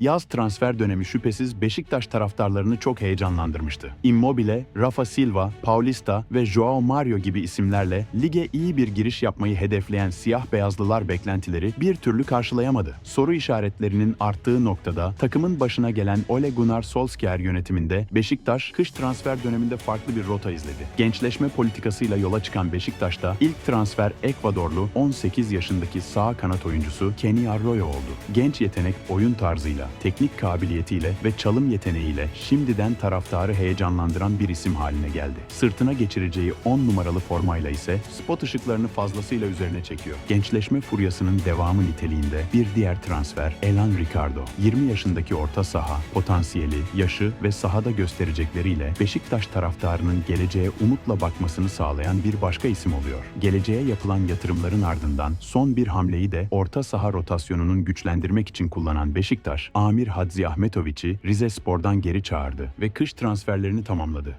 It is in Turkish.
Yaz transfer dönemi şüphesiz Beşiktaş taraftarlarını çok heyecanlandırmıştı. Immobile, Rafa Silva, Paulista ve Joao Mario gibi isimlerle lige iyi bir giriş yapmayı hedefleyen siyah beyazlılar beklentileri bir türlü karşılayamadı. Soru işaretlerinin arttığı noktada takımın başına gelen Ole Gunnar Solskjaer yönetiminde Beşiktaş kış transfer döneminde farklı bir rota izledi. Gençleşme politikasıyla yola çıkan Beşiktaş'ta ilk transfer Ekvadorlu 18 yaşındaki sağ kanat oyuncusu Kenny Arroyo oldu. Genç yetenek oyun tarzıyla, teknik kabiliyetiyle ve çalım yeteneğiyle şimdiden taraftarı heyecanlandıran bir isim haline geldi. Sırtına geçireceği 10 numaralı formayla ise spot ışıklarını fazlasıyla üzerine çekiyor. Gençleşme furyasının devamı niteliğinde bir diğer transfer Elan Ricardo. 20 yaşındaki orta saha, potansiyeli, yaşı ve sahada gösterecekleriyle Beşiktaş taraftarının geleceğe umutla bakmasını sağlayan bir başka isim oluyor. Geleceğe yapılan yatırımların ardından son bir hamleyi de orta saha rotasyonunun güçlendirmek için kullanan Beşiktaş, Amir Hadzi Ahmetoviç'i Rize Spor'dan geri çağırdı ve kış transferlerini tamamladı.